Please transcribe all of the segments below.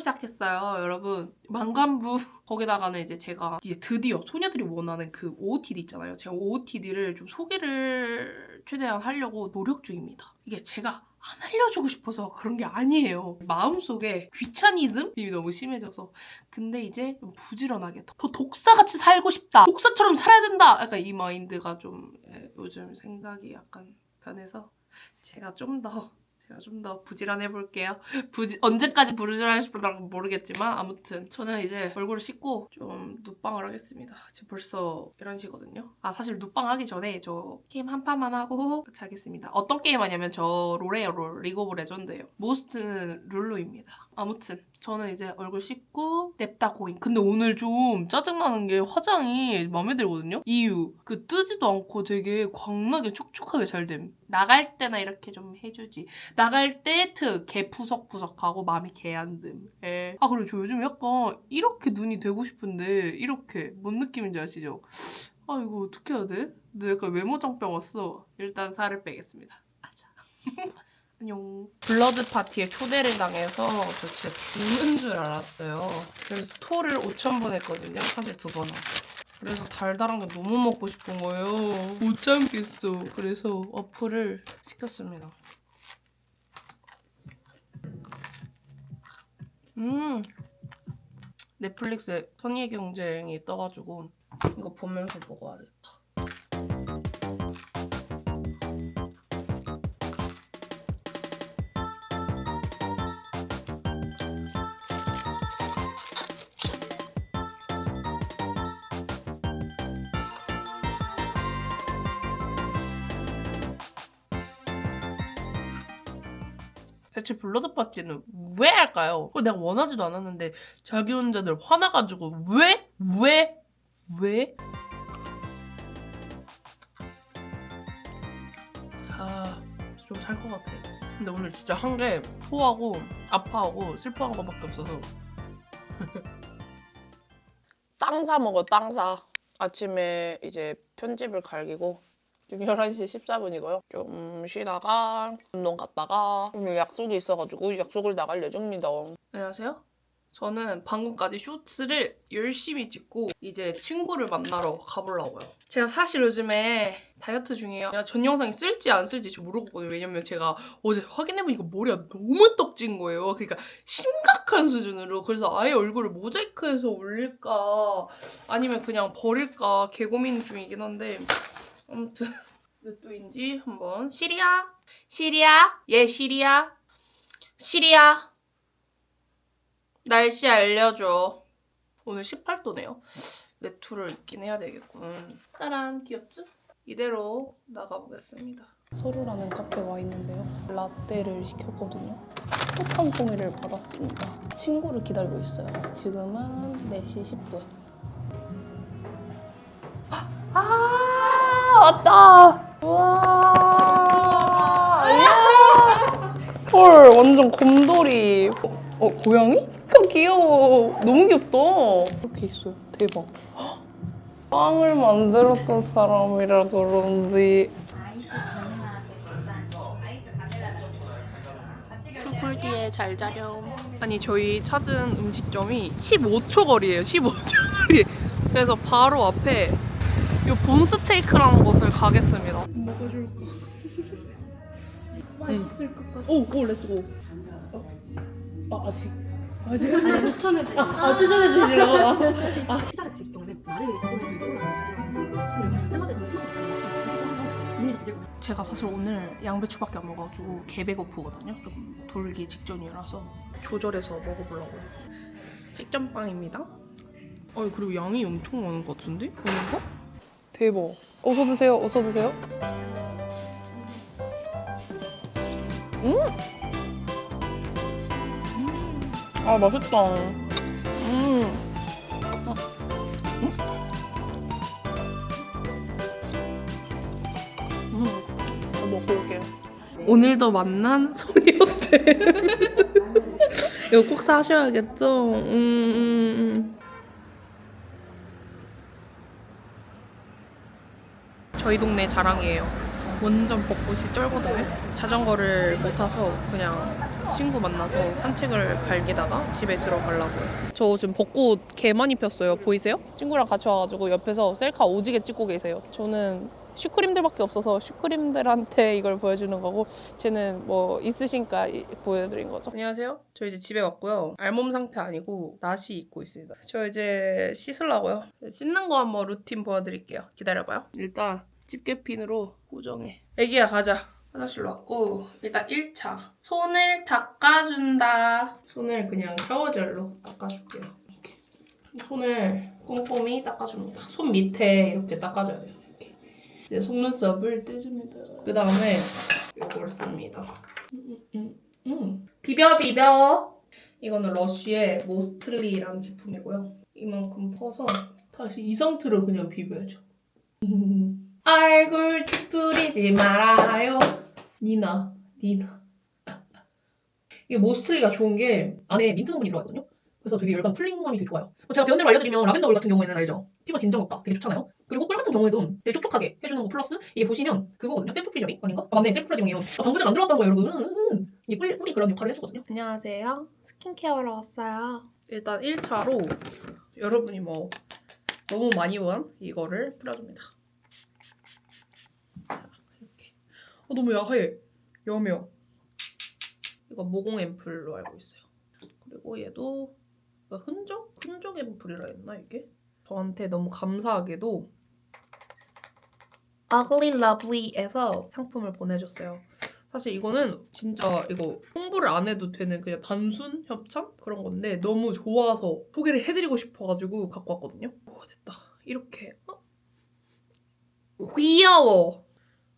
시작했어요 여러분. 만관부 거기다가는 이제 제가 이제 드디어 소녀들이 원하는 그 OOTD 있잖아요. 제가 OOTD를 좀 소개를 최대한 하려고 노력 중입니다. 이게 제가 안 알려주고 싶어서 그런 게 아니에요. 마음속에 귀차니즘이 너무 심해져서. 근데 이제 좀 부지런하게 더, 더 독사같이 살고 싶다. 독사처럼 살아야 된다! 약간 이 마인드가 좀 예, 요즘 생각이 약간 변해서 제가 좀 더 제가 좀 더 부지런해 볼게요. 부지 언제까지 부지런할지 모르겠지만 아무튼 저는 이제 얼굴을 씻고 좀 눕방을 하겠습니다. 지금 벌써 11시거든요. 아 사실 눕방 하기 전에 저 게임 한 판만 하고 자겠습니다. 어떤 게임 하냐면 저 롤이에요 롤. 리그 오브 레전드예요. 모스트는 룰루입니다. 아무튼 저는 이제 얼굴 씻고 냅다 고잉. 근데 오늘 좀 짜증나는 게 화장이 마음에 들거든요. 이유 그 뜨지도 않고 되게 광나게 촉촉하게 잘 됨. 나갈 때나 이렇게 좀 해주지. 나갈 때 특, 개 푸석푸석하고 마음이 개안 듦. 예. 아, 그리고 저 요즘 약간 이렇게 눈이 되고 싶은데, 이렇게. 뭔 느낌인지 아시죠? 아, 이거 어떻게 해야 돼? 근데 약간 외모장병 왔어. 일단 살을 빼겠습니다. 아자. 안녕. 블러드 파티에 초대를 당해서 저 진짜 죽는 줄 알았어요. 그래서 토를 5,000번 했거든요. 사실 두 번. 그래서 달달한 게 너무 먹고 싶은 거예요. 못 참겠어. 그래서 어플을 시켰습니다. 음. 넷플릭스에 선의의 경쟁이 떠가지고 이거 보면서 먹어야 겠다. 대체 블러드 파티는 왜 할까요? 그걸 내가 원하지도 않았는데 자기 혼자들 화나가지고 왜? 왜? 왜? 아, 좀 살 것 같아. 근데 오늘 진짜 한 게 토하고 아파하고 슬퍼한 것밖에 없어서 땅 사 먹어 땅 사. 아침에 이제 편집을 갈기고 지금 11시 14분이고요. 좀 쉬다가 운동 갔다가 오늘 약속이 있어가지고 약속을 나갈 예정입니다. 안녕하세요. 저는 방금까지 쇼츠를 열심히 찍고 이제 친구를 만나러 가보려고요. 제가 사실 요즘에 다이어트 중이에요. 전 영상이 쓸지 안 쓸지 저 모르겠거든요. 왜냐면 제가 어제 확인해보니까 머리가 너무 떡진 거예요. 그러니까 심각한 수준으로. 그래서 아예 얼굴을 모자이크해서 올릴까 아니면 그냥 버릴까 개고민 중이긴 한데 아무튼. 몇 도인지 한번. 시리아? 시리아? 예 시리아. 시리아. 날씨 알려줘. 오늘 18도네요. 외투를 입긴 해야 되겠군. 짜란 귀엽죠? 이대로 나가보겠습니다. 서루라는 카페 와 있는데요. 라떼를 시켰거든요. 쿠팡 송이를 받았습니다. 친구를 기다리고 있어요. 지금은 4시 10분. 아 왔다. 우와. 헐 완전 곰돌이. 어, 어 고양이? 아, 귀여워. 너무 귀엽다. 이렇게 있어요. 대박. 헉, 빵을 만들었던 사람이라 그런지. 풀풀디에 잘 자렴. 아니 저희 찾은 음식점이 15초 거리예요. 15초 거리 그래서 바로 앞에 이 봄스테이크라는 곳을 가겠습니다. 먹어줄까? 맛있을 것 같아. 오, 오, 렛츠고. 어? 아, 아직. 아직? 아니 추천해드려. 아, 아 추천해 주시려고? 아, 피자를 말을 거면 제가 사실 오늘 양배추밖에 안 먹어가지고 개배고프거든요. 좀 돌기 직전이라서 조절해서 먹어보려고요. 식전빵입니다. 어 그리고 양이 엄청 많은 것 같은데? 오는가? 대박. 어서 드세요. 어서 드세요. 음! 아 맛있다. 음. 아, 음? 음. 더 먹고 올게요. 오늘도 만난 소녀들. 이거 꼭 사셔야겠죠? 음. 저희 동네 자랑이에요. 완전 벚꽃이 쩔거든요. 자전거를 못 타서 그냥 친구 만나서 산책을 갈 게다가 집에 들어가려고요. 저 지금 벚꽃 개 많이 폈어요. 보이세요? 친구랑 같이 와가지고 옆에서 셀카 오지게 찍고 계세요. 저는 슈크림들밖에 없어서 슈크림들한테 이걸 보여주는 거고 쟤는 뭐 있으신가 이- 보여드린 거죠. 안녕하세요. 저 이제 집에 왔고요. 알몸 상태 아니고 나시 입고 있습니다. 저 이제 씻으려고요. 씻는 거 한번 루틴 보여드릴게요. 기다려봐요. 일단 집게핀으로 고정해. 애기야 가자. 화장실로 왔고 일단 1차 손을 닦아준다. 손을 그냥 샤워젤로 닦아줄게요. 이렇게 손을 꼼꼼히 닦아줍니다. 손 밑에 이렇게 닦아줘야 돼요. 이렇게. 이제 속눈썹을 떼줍니다. 그 다음에 이걸 씁니다. 음, 음, 음. 비벼 비벼. 이거는 러쉬의 모스틀리라는 제품이고요. 이만큼 퍼서 다시 이 상태로 그냥 비벼야죠. 얼굴 찌푸리지 말아요. 니나, 니나. 이게 모스트리가 좋은 게 안에 민트 성분이 들어가거든요. 그래서 되게 열감 풀링감이 되게 좋아요. 뭐 제가 배운 대로 알려드리면 라벤더 오일 같은 경우에는 알죠? 피부가 진정 효과 되게 좋잖아요. 그리고 꿀 같은 경우에도 되게 촉촉하게 해주는 거 플러스 이게 보시면 그거거든요. 셀프 프리저링 아닌가? 아, 맞네 셀프 프리저링이에요. 아, 방부제가 안 들어갔다는 거예요 여러분. 이게 꿀, 꿀이 그런 역할을 해주거든요. 안녕하세요. 스킨케어로 왔어요. 일단 1차로 여러분이 뭐 너무 많이 원 이거를 뿌려줍니다. 자, 이렇게. 어, 너무 야해. 여며. 이거 모공 앰플로 알고 있어요. 그리고 얘도 흔적? 흔적 앰플이라 했나 이게? 저한테 너무 감사하게도 Ugly Lovely에서 상품을 보내줬어요. 사실 이거는 진짜 이거 홍보를 안 해도 되는 그냥 단순 협찬 그런 건데 너무 좋아서 소개를 해드리고 싶어가지고 갖고 왔거든요. 오 됐다. 이렇게 어? 귀여워.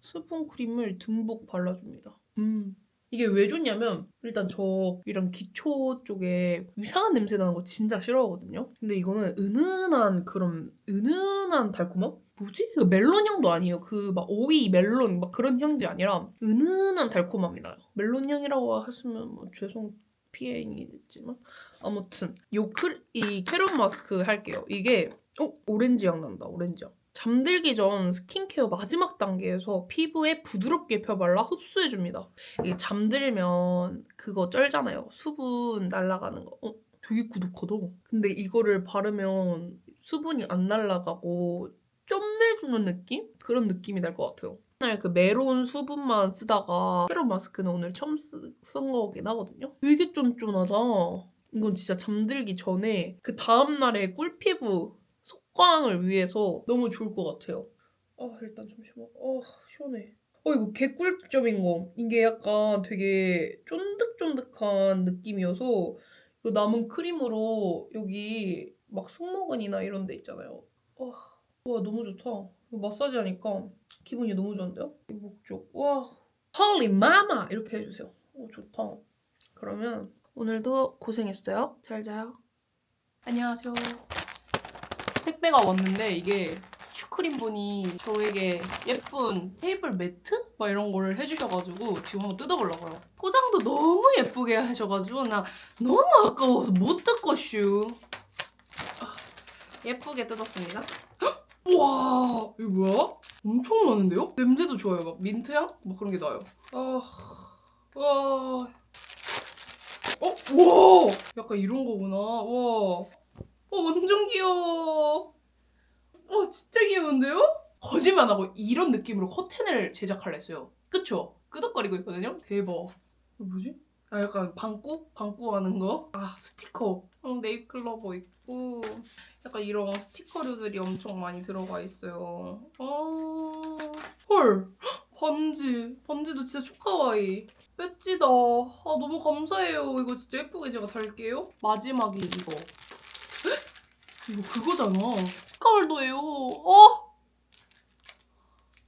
수분 크림을 듬뿍 발라줍니다. 음. 이게 왜 좋냐면 일단 저 이런 기초 쪽에 이상한 냄새 나는 거 진짜 싫어하거든요. 근데 이거는 은은한 그런 은은한 달콤함? 뭐지? 그 멜론 향도 아니에요. 그 막 오이 멜론 막 그런 향도 아니라 은은한 달콤함이 나요. 멜론 향이라고 하시면 뭐 죄송 피해이겠지만 아무튼 요크이 캐럿 마스크 할게요. 이게 어 오렌지 향 난다. 오렌지 향. 잠들기 전 스킨케어 마지막 단계에서 피부에 부드럽게 펴발라 흡수해줍니다. 이게 잠들면 그거 쩔잖아요. 수분 날아가는 거. 어, 되게 꾸덕하다. 근데 이거를 바르면 수분이 안 날아가고 쫌매주는 느낌? 그런 느낌이 날 것 같아요. 맨날 그 메론 수분만 쓰다가 캐럿 마스크는 오늘 처음 쓰, 쓴 거긴 하거든요. 되게 쫀쫀하다. 이건 진짜 잠들기 전에 그 다음날에 꿀피부 속광을 위해서 너무 좋을 것 같아요. 아 일단 잠시만. 아 시원해. 어 이거 개꿀점인 거. 이게 약간 되게 쫀득쫀득한 느낌이어서 이거 남은 크림으로 여기 막 승모근이나 이런 데 있잖아요. 와, 와 너무 좋다. 마사지 하니까 기분이 너무 좋은데요? 이 목 쪽. 와, 헐리 마마 이렇게 해주세요. 오 좋다. 그러면 오늘도 고생했어요. 잘 자요. 안녕하세요. 택배가 왔는데 이게 슈크림 분이 저에게 예쁜 테이블 매트? 막 이런 거를 해주셔가지고 지금 한번 뜯어보려고요. 포장도 너무 예쁘게 하셔가지고 나 너무 아까워서 못 뜯겠슈. 아, 예쁘게 뜯었습니다. 헉! 우와 이거 뭐야? 엄청 많은데요? 냄새도 좋아요. 막 민트향? 막 그런 게 나요. 아, 와. 어? 와! 약간 이런 거구나. 와. 어, 완전 귀여워. 어, 진짜 귀여운데요? 거짓말 안 하고 이런 느낌으로 커튼을 제작하려 했어요. 그쵸? 끄덕거리고 있거든요? 대박. 이거 뭐지? 아, 약간 방구? 방구 하는 거? 아, 스티커. 어, 네잎클로버 있고. 약간 이런 스티커류들이 엄청 많이 들어가 있어요. 아, 헐. 헉, 반지. 반지도 진짜 초카와이. 배지다. 아, 너무 감사해요. 이거 진짜 예쁘게 제가 달게요. 마지막이 이거. 이거 그거잖아. 스카월도예요. 어?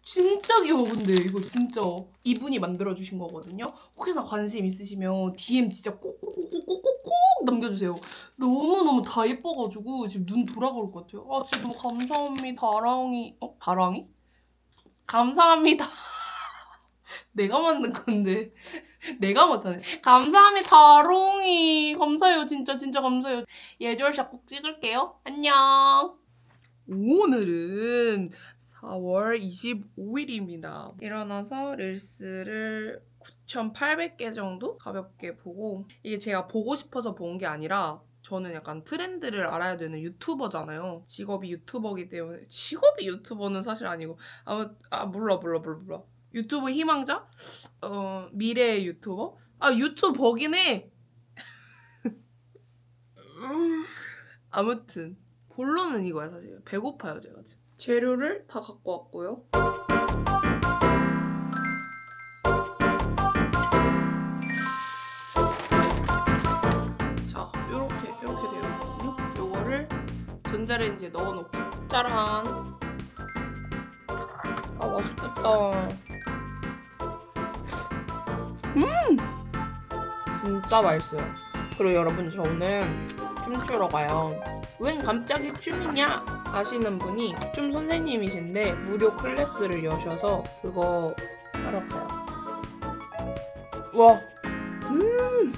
진짜 귀여워 근데 이거 진짜 이분이 만들어 주신 거거든요. 혹시나 관심 있으시면 DM 진짜 꼭꼭꼭꼭꼭꼭 남겨주세요. 너무 너무 다 예뻐가지고 지금 눈 돌아갈 것 같아요. 아 진짜 너무 감사합니다. 다랑이 어 다랑이? 감사합니다. 내가 만든 건데 내가 못하네. 감사합니다 다롱이 감사해요 진짜 진짜 감사해요. 예절샷 꼭 찍을게요. 안녕. 오늘은 4월 25일입니다. 일어나서 릴스를 9,800개 정도 가볍게 보고 이게 제가 보고 싶어서 본 게 아니라 저는 약간 트렌드를 알아야 되는 유튜버잖아요. 직업이 유튜버기 때문에 직업이 유튜버는 사실 아니고 아무 아 몰라 몰라 몰라 몰라 유튜브 희망자? 어 미래의 유튜버? 아 유튜버긴 해. 음, 아무튼 본론은 이거야 사실. 배고파요 제가 지금. 재료를 다 갖고 왔고요. 자 요렇게 이렇게 되어 있거든요. 요거를 전자레인지에 넣어 놓고. 짜란. 아 맛있겠다 음! 진짜 맛있어요. 그리고 여러분 저 오늘 춤추러 가요. 웬 갑자기 춤이냐? 아시는 분이 춤 선생님이신데 무료 클래스를 여셔서 그거 하러 가요. 와, 음,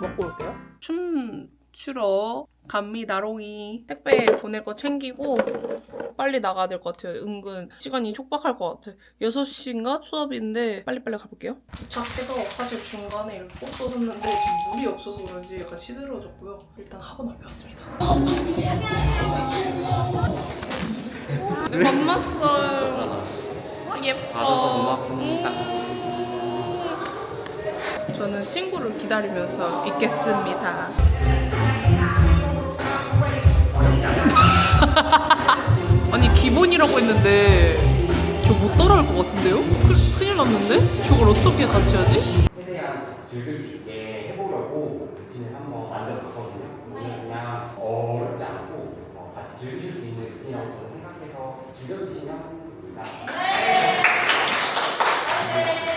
먹고 올게요. 춤 추러 갑니다롱이 택배 보낼 거 챙기고 빨리 나가야 될 것 같아요. 은근 시간이 촉박할 것 같아. 6시인가 수업인데 빨리빨리 가볼게요. 도착해서 사실 중간에 이렇게 샀는데 지금 물이 없어서 그런지 약간 시들어졌고요. 일단 학원을 배웠습니다. 네, 만났어요. 예뻐. 음. 저는 친구를 기다리면서 있겠습니다. 아니 기본이라고 했는데 저 못 따라할 것 같은데요? 큰- 큰일 났는데? 저걸 어떻게 같이 하지? 최대한 같이 즐길 수 있게 해보려고 루틴을 한번 만들어 봤거든요. 오늘 그냥 어렵지 않고 어, 같이 즐기실 수 있는 루틴이라고 저는 생각해서 같이 즐겨주시면 됩니다. 가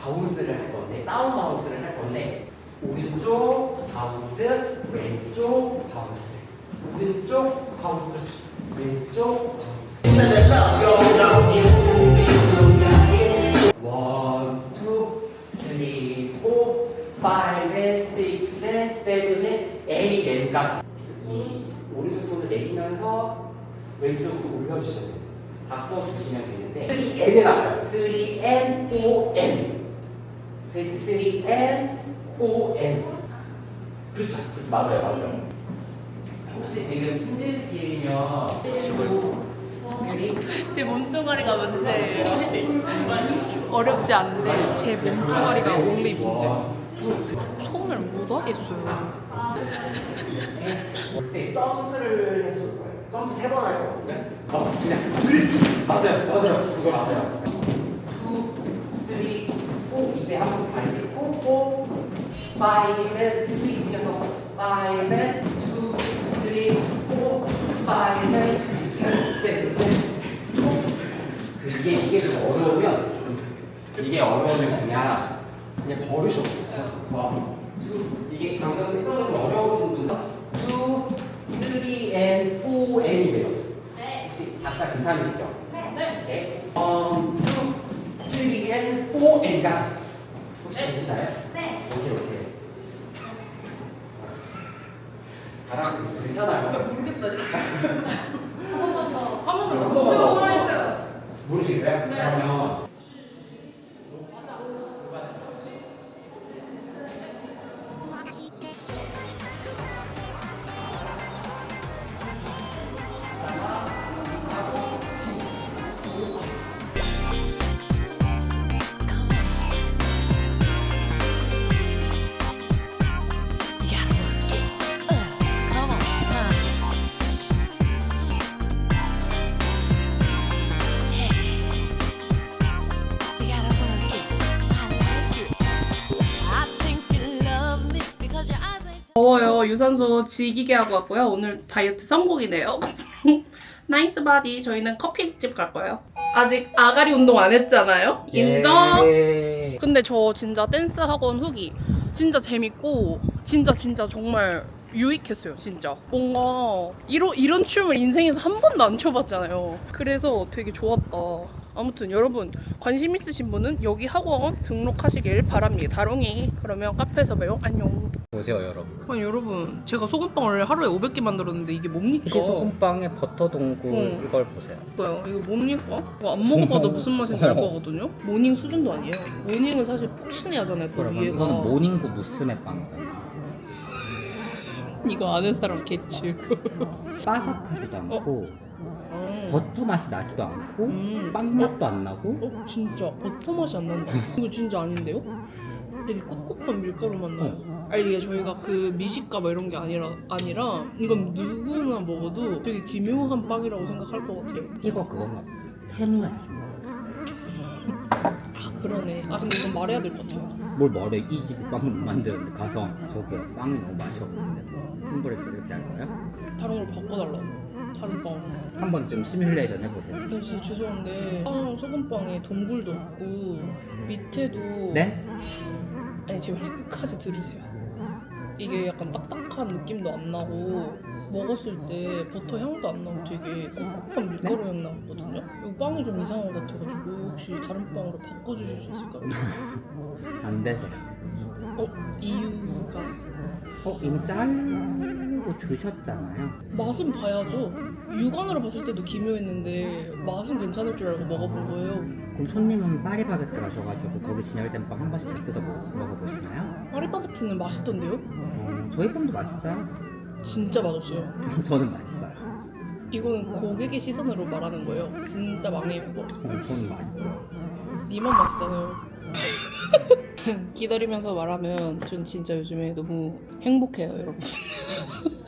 바운스를 할 건데 다운 바운스를 할 건데 오른쪽 바운스, 왼쪽 바운스, 오른쪽 바운스, 그렇죠. 왼쪽 바운스. 원, 투, 쓰리, 포, 파이브. 이 오른쪽 손을 내리면서 왼쪽으로 올려주시면 돼요. 바꿔주시면 되는데 3N에 나와요. 3N, 5N. 3N, 5N. 그렇죠. 그렇죠. 맞아요. 맞아요. 혹시 지금 힘드시면 주고 제 몸뚱아리가 문제예요. 어렵지 않은데 제 몸뚱아리가 only 문제. 손을 못 하겠어요. 네, 점프를 해줄 거예요. 점프 세 번 할 거거든요. 어, 그냥 그렇지. 맞아요, 맞아요. 그거 맞아요. 투, 쓰리, 포 이때 한번 다리 짚고 포, 파이브, 스위치해서 파이브, 투, 쓰리, 포, 포. 그 이게 이게 좀 어려우면 이게 어려우면 그냥 그냥. 와, 투 이게 방금 게 어려우신 분들 투, 쓰리, 앤, 오, 앤이 돼요. 네. 혹시 각자 괜찮으시죠? 네. 네. 원, 투, 쓰리, 앤, 오, 앤까지. 유산소 지기게 하고 왔고요. 오늘 다이어트 성공이네요. 나이스 바디. 저희는 커피집 갈 거예요. 아직 아가리 운동 안 했잖아요. 인정. 예. 근데 저 진짜 댄스 학원 후기 진짜 재밌고 진짜 진짜 정말 유익했어요 진짜 뭔가 이런 이런 춤을 인생에서 한 번도 안 춰봤잖아요 그래서 되게 좋았다 아무튼 여러분 관심 있으신 분은 여기 학원 등록하시길 바랍니다. 다롱이. 그러면 카페에서 봬요. 안녕. 보세요 여러분. 아니 여러분 제가 소금빵을 하루에 500개 만들었는데 이게 뭡니까? 시 소금빵에 버터 동굴 응. 이걸 보세요. 뭐야 이거 뭡니까? 이거 안 먹어봐도 무슨 맛인지 알 거거든요? 모닝 수준도 아니에요. 모닝은 사실 폭신해야잖아요 또 그러면 위에가. 이거는 모닝구 무스메 빵이잖아 이거 아는 사람 개츠. 바삭하지도 않고 음. 버터 맛이 나지도 않고 음. 빵 맛도 안 나고 어 진짜 버터 맛이 안 난다. 이거 진짜 아닌데요? 되게 꿉꿉한 밀가루 맛 나요. 아니 이게 저희가 그 미식가 뭐 이런 게 아니라 아니라 이건 누구나 먹어도 되게 기묘한 빵이라고 생각할 것 같아요. 이거 그건가 보세요 테누야 있습니다 아 그러네. 아 근데 이건 말해야 될 것 같아요. 뭘 말해 이 집이 빵을 못 만드는데 가서 저게 빵이 너무 맛이 없는데 홍보를 이렇게 할 거야? 다른 걸 바꿔달라. 다 른 빵. 한 번쯤 시뮬레이션 해보세요 근데 진짜 죄송한데 빵 소금빵에 동굴도 없고 밑에도 네? 아니 제말 끝까지 들으세요. 이게 약간 딱딱한 느낌도 안 나고 먹었을 때 버터 향도 안 나고 되게 꿉꿉한 밀가루 향 나거든요. 이 빵이 좀 이상한 것 같아가지고 혹시 다른 빵으로 바꿔주실 수 있을까요? 안 돼서 어 이유가 어 이미 자르고 드셨잖아요 맛은 봐야죠. 육안으로 봤을 때도 기묘했는데 맛은 괜찮을 줄 알고 먹어본 거예요. 그럼 손님은 파리바게뜨 가셔가지고 거기 진열된 빵 한 번씩 다 뜯어 먹- 먹어보시나요? 파리바게트는 맛있던데요? 어, 저희 빵도 맛있어요 진짜 맛없어요. 저는 맛있어요 이거는 고객의 시선으로 말하는 거예요. 진짜 망해요 이거. 어, 저는 맛있어 니만 맛있잖아요. 기다리면서 말하면 전 진짜 요즘에 너무 행복해요, 여러분.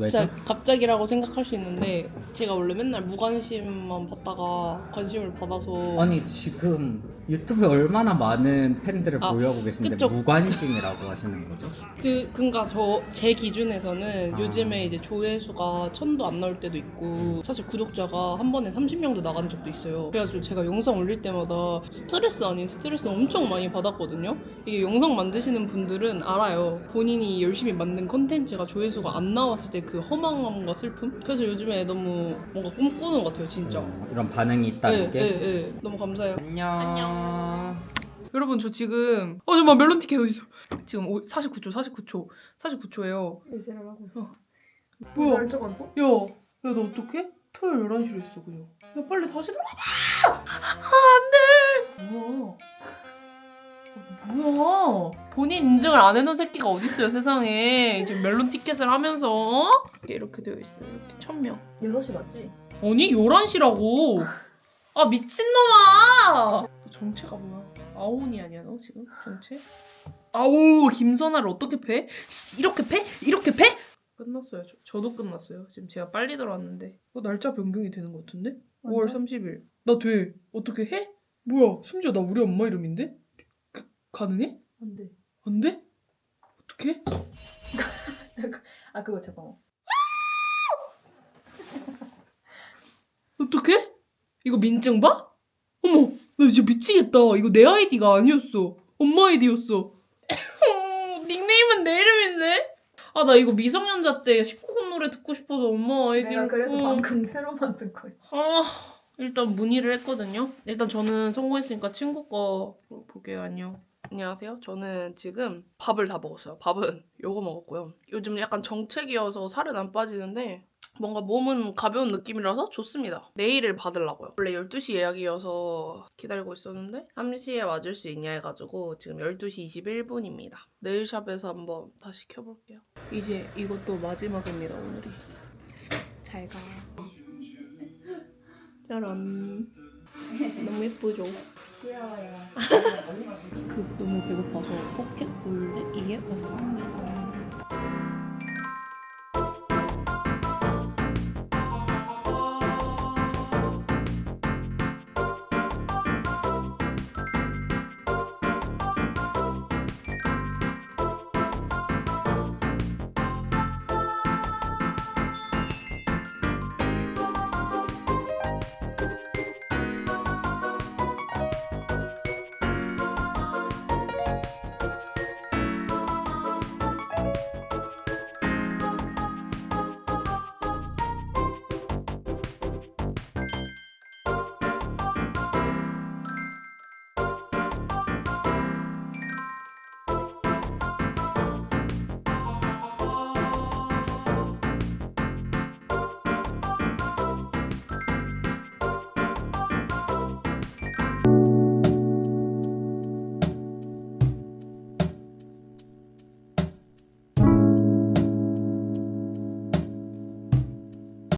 왜죠? 갑자기, 갑자기라고 생각할 수 있는데 제가 원래 맨날 무관심만 받다가 관심을 받아서 아니 지금 유튜브에 얼마나 많은 팬들을 아, 보유하고 계신데 그쵸. 무관심이라고 하시는 거죠? 그 그러니까 저 제 기준에서는 아. 요즘에 이제 조회수가 천도 안 나올 때도 있고 사실 구독자가 한 번에 30명도 나간 적도 있어요. 그래가지고 제가 영상 올릴 때마다 스트레스 아닌 스트레스 엄청 많이 받았거든요. 이게 영상 만드시는 분들은 알아요. 본인이 열심히 만든 컨텐츠가 조회수가 안 나왔을 때 그 허망함과 슬픔. 그래서 요즘에 너무 뭔가 꿈꾸는 것 같아요, 진짜. 어, 이런 반응이 있다는 네, 게 네, 네. 너무 감사해요. 안녕 여러분 저 지금 어 잠깐 멜론 티켓 어디 있어? 지금 49초, 49초, 49초예요. 의지를 하고 있어. 뭐야? 멀쩡한 거? 야, 야, 너 어떡해? 토요일 11시로 했어, 그냥. 야, 빨리 다시 들어가봐! 아, 안 돼! 뭐야? 어, 뭐야? 본인 인증을 안 해놓은 새끼가 어딨어요, 세상에. 지금 멜론 티켓을 하면서, 어? 이렇게, 이렇게 되어 있어요. 이렇게 천명. 6시 맞지? 아니, 11시라고! 아, 미친놈아! 너 정체가 뭐야? 아오니 아니야, 너 지금? 정체? 아오, 김선아를 어떻게 패? 이렇게 패? 이렇게 패? 끝났어요. 저, 저도 끝났어요. 지금 제가 빨리 들어왔는데. 어, 날짜 변경이 되는 것 같은데? 5월 완전? 30일. 나 돼. 어떻게 해? 뭐야? 심지어 나 우리 엄마 이름인데? 그, 가능해? 안 돼. 안 돼? 어떻게? 아 그거 잠깐만. 어떻게? 이거 민증 봐? 어머, 나 진짜 미치겠다. 이거 내 아이디가 아니었어. 엄마 아이디였어. 닉네임은 내 이름인데? 아, 나 이거 미성년자 때 19금 노래 듣고 싶어서 엄마 아이디를. 내가 그래서 어. 방금 새로 만든 거야. 아, 일단 문의를 했거든요. 일단 저는 성공했으니까 친구 거 볼- 볼게요. 안녕. 안녕하세요. 저는 지금 밥을 다 먹었어요. 밥은 요거 먹었고요. 요즘 약간 정책이어서 살은 안 빠지는데 뭔가 몸은 가벼운 느낌이라서 좋습니다. 내일을 받으려고요. 원래 12시 예약이어서 기다리고 있었는데 3시에 와줄 수 있냐 해가지고 지금 12시 21분입니다. 네일샵에서 한번 다시 켜볼게요. 이제 이것도 마지막입니다, 오늘이. 잘 가. 짜란. 너무 예쁘죠? 귀여워요. 그 너무 배고파서 포켓 올드 이게 왔습니다.